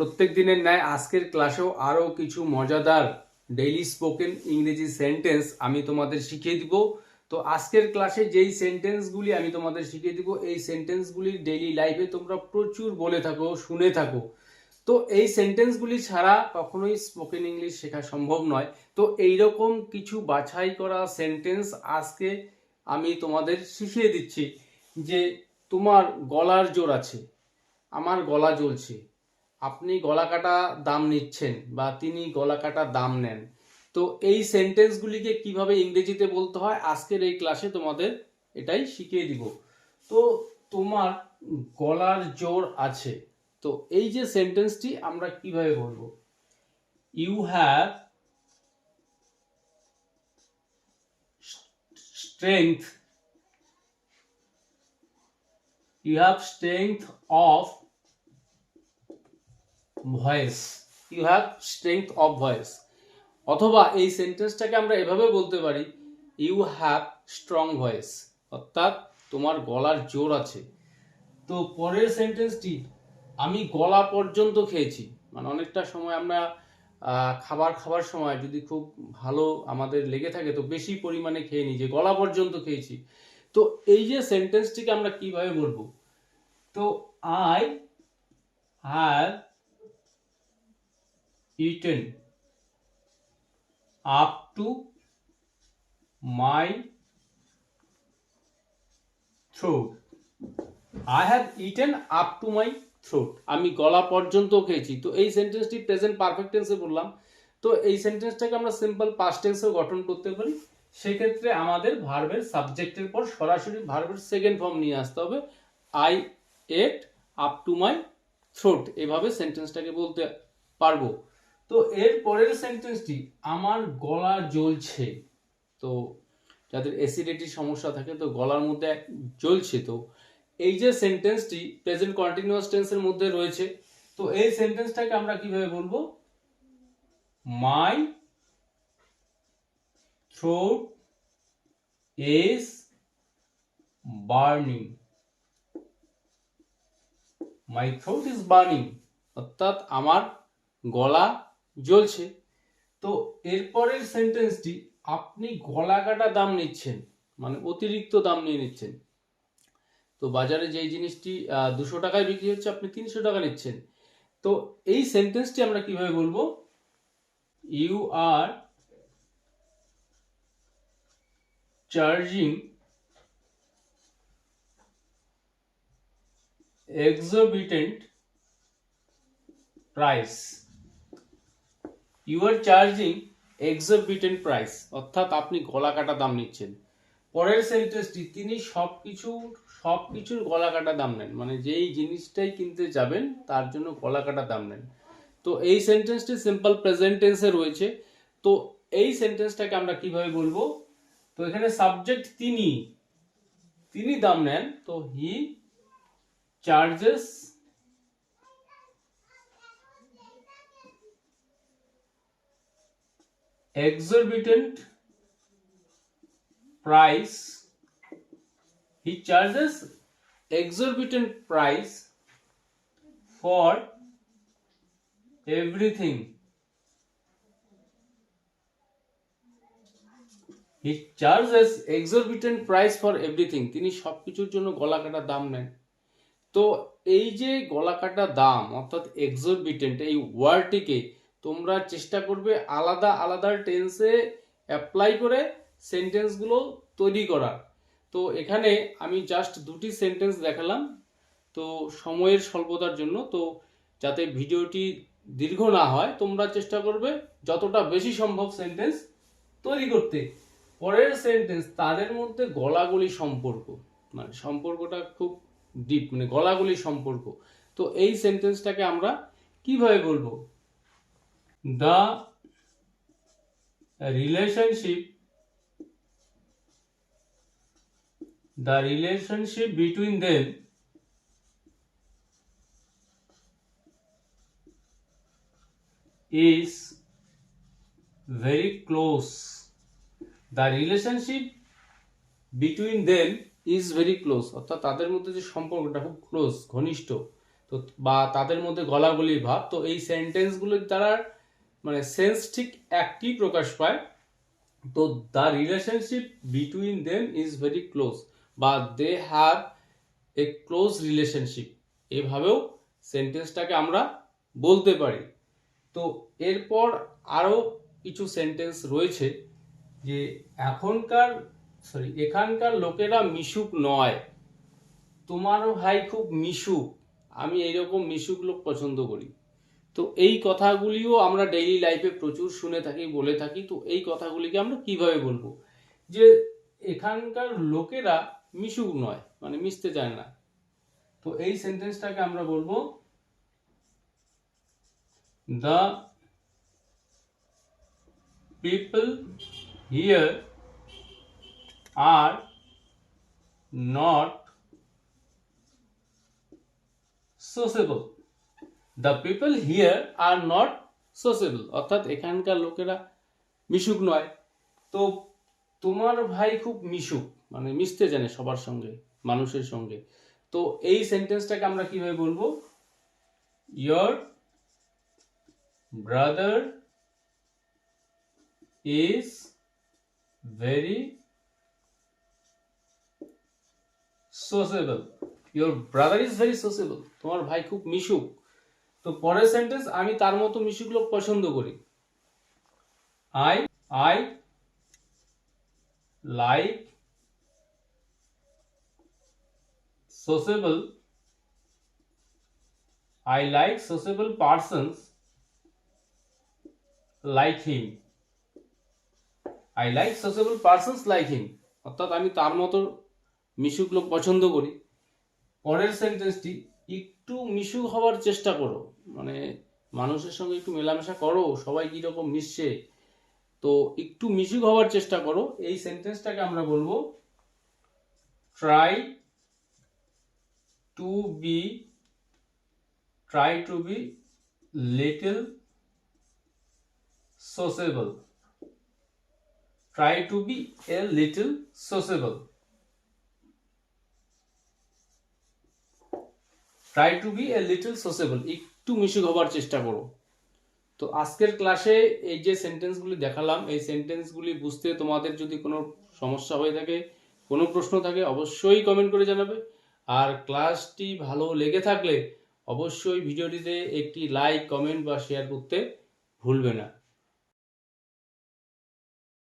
প্রত্যেক দিনের ন্যায় আজকের ক্লাসেও আরও কিছু মজাদার ডেইলি স্পোকেন ইংরেজি সেন্টেন্স আমি তোমাদের শিখিয়ে দিব। তো আজকের ক্লাসে যেই সেন্টেন্সগুলি আমি তোমাদের শিখিয়ে দিব, এই সেন্টেন্সগুলি ডেইলি লাইফে তোমরা প্রচুর বলে থাকো, শুনে থাকো। তো এই সেন্টেন্সগুলি ছাড়া কখনোই স্পোকেন ইংলিশ শেখা সম্ভব নয়। তো এইরকম কিছু বাছাই করা সেন্টেন্স আজকে আমি তোমাদের শিখিয়ে দিচ্ছি যে তোমার গলার জোর আছে, আমার গলা জ্বলছে। আপনি গলা কাটা দাম নিচ্ছেন বা তিনি গলা কাটা দাম নেন। তো এই সেন্টেন্সগুলিকে কীভাবে ইংরেজিতে বলতে হয়, আজকের এই ক্লাসে তোমাদের এটাই শিখিয়ে দিব। তো তোমার গলার জোর আছে। তো এই যে সেন্টেন্সটি আমরা কীভাবে বলব? You have strength you have strength of voice you have strength of voice অথবা এই সেন্টেন্সটাকে আমরা এভাবে বলতে পারি ইউ হ্যাভ স্ট্রং ভয়েস অর্থাৎ তোমার গলার জোর আছে। তো পরের সেন্টেন্সটি আমি গলা পর্যন্ত খেয়েছি। মানে অনেকটা সময় আমরা খাবার খাবার সময় যদি খুব ভালো আমাদের লেগে থাকে, তো বেশি পরিমাণে খেয়ে নিই যে গলা পর্যন্ত খেয়েছি। তো এই যে সেন্টেন্সটিকে আমরা কীভাবে বলব? তো I have eaten up to my throat I have eaten up to my throat আমি গলা পর্যন্ত খেয়েছি। তো এই সেন্টেন্সটি প্রেজেন্ট পারফেক্ট টেন্সে বললাম। তো এই সেন্টেন্সটাকে আমরা সিম্পল পাস্ট টেন্সেও গঠন করতে পারি। সেক্ষেত্রে আমাদের ভার্বের সাবজেক্টের পর সরাসরি ভার্বের সেকেন্ড ফর্ম নিয়ে আসতে হবে। I ate up to my throat এভাবে সেন্টেন্সটাকে বলতে পারব। তো এর পরের সেন্টেন্সটি আমার গলা জ্বলছে। তো যাদের অ্যাসিডিটির সমস্যা থাকে, তো গলার মধ্যে জ্বলছে। তো এই যে সেন্টেন্সটি প্রেজেন্ট কন্টিনিউয়াস টেন্সের মধ্যে রয়েছে, তো এই সেন্টেন্সটাকে আমরা কীভাবে বলব? মাই throat is burning. My throat is burning অর্থাৎ আমার গলা জ্বলছে। তো এরপরের সেন্টেন্সটি আপনি গলা কাটা দাম নিচ্ছেন মানে অতিরিক্ত দাম নিয়ে নিচ্ছেন। তো বাজারে যেই জিনিসটি দুশো টাকায় বিক্রি হচ্ছে, আপনি তিনশো টাকা নিচ্ছেন। তো এই সেন্টেন্সটি আমরা কীভাবে বলব? You are charging exorbitant price. You are charging exorbitant price অর্থাৎ আপনি গলা কাটা দাম নিচ্ছেন। পরের সেন্টেন্সটি তিনি সবকিছু, সবকিছুর গলা কাটা দাম নেন। মানে যেই জিনিসটাই কিনতে যাবেন, তার জন্য গলা কাটা দাম নেন। তো এই সেন্টেন্সটি সিম্পল প্রেজেন্ট টেন্সে রয়েছে। তো এই সেন্টেন্সটাকে আমরা কীভাবে বলব? তো এখানে সাবজেক্ট তিনি তিনি দাম নেন। তো he charges exorbitant price, he charges exorbitant price for everything. He charges exorbitant price for everything তিনি সব কিছুর জন্য গলাকাটা দাম নেন। তো এই যে গলাকাটা দাম, অর্থাৎ এক্সরবিটেন্ট এই ওয়ার্ডটিকে তোমরা চেষ্টা করবে আলাদা আলাদা টেন্সে অ্যাপ্লাই করে সেন্টেন্সগুলো তৈরি করার। তো এখানে আমি জাস্ট দুটি সেন্টেন্স দেখালাম, তো সময়ের স্বল্পতার জন্য। তো যাতে ভিডিওটি দীর্ঘ না হয়, তোমরা চেষ্টা করবে যতটা বেশি সম্ভব সেন্টেন্স তৈরি করতে। পরের সেন্টেন্স তাদের মধ্যে গলাগলি সম্পর্ক। মানে সম্পর্কটা খুব ডিপ মানে গলাগলি সম্পর্ক। তো এই সেন্টেন্সটাকে আমরা কীভাবে বলব? The relationship the relationship between them is very close. The relationship between them is very close অর্থাৎ তাদের মধ্যে যে সম্পর্কটা খুব ক্লোজ ঘনিষ্ঠ, তো বা তাদের মধ্যে গলাগলি ভাব, তো এই সেন্টেন্সগুলোর দ্বারা মানে সেন্স ঠিক একই প্রকাশ পায়, তো the relationship between them is very close বা they have a close relationship এভাবেও সেন্টেন্সটাকে আমরা বলতে পারি। তো এরপর আরও কিছু সেন্টেন্স রয়েছে যে এখনকার সরি এখানকার লোকেরা মিশুক নয়। তোমারও ভাই খুব মিশুক, আমি এইরকম মিশুক লোক পছন্দ করি। তো এই কথাগুলিও আমরা ডেইলি লাইফে প্রচুর শুনে থাকি, বলে থাকি। তো এই কথাগুলিকে আমরা কীভাবে বলব? যে এখানকার লোকেরা মিশুক নয় মানে মিশতে চায় না। তো এই সেন্টেন্সটাকে আমরা বলব the people here are not sociable. The people here are not sociable অর্থাৎ এখানকার লোকেরা মিশুক নয়। তো তোমার ভাই খুব মিশুক মানে মিশতে জানে সবার সঙ্গে, মানুষের সঙ্গে। তো এই সেন্টেন্সটাকে আমরা কীভাবে বলব? Your brother is very sociable your brother is very sociable তোমার ভাই খুব মিশুক। তো পরের সেন্টেন্স আমি তার মতো মিশুক লোক পছন্দ করি। I I like sociable I like sociable persons like him I like sociable persons like him অর্থাৎ আমি তার মতো মিশুক পছন্দ করি। পরের সেন্টেন্সটি একটু মিশুক হওয়ার চেষ্টা করো। মানে মানুষের সঙ্গে একটু মেলামেশা করো, সবাই কীরকম মিশছে। তো একটু মিশুক হওয়ার চেষ্টা করো। এই সেন্টেন্সটাকে আমরা বলব try to be try to be little sociable try to be a little sociable try to be a little sociable একটু মিশুক হবার চেষ্টা করো। তো আজকের ক্লাসে এই যে সেন্টেন্সগুলি দেখালাম, এই সেন্টেন্সগুলি বুঝতে তোমাদের যদি কোনো সমস্যা হয়ে থাকে, কোনো প্রশ্ন থাকে, অবশ্যই কমেন্ট করে জানাবে। আর ক্লাসটি ভালো লেগে থাকলে অবশ্যই ভিডিওটিতে একটি লাইক কমেন্ট বা শেয়ার করতে ভুলবে না।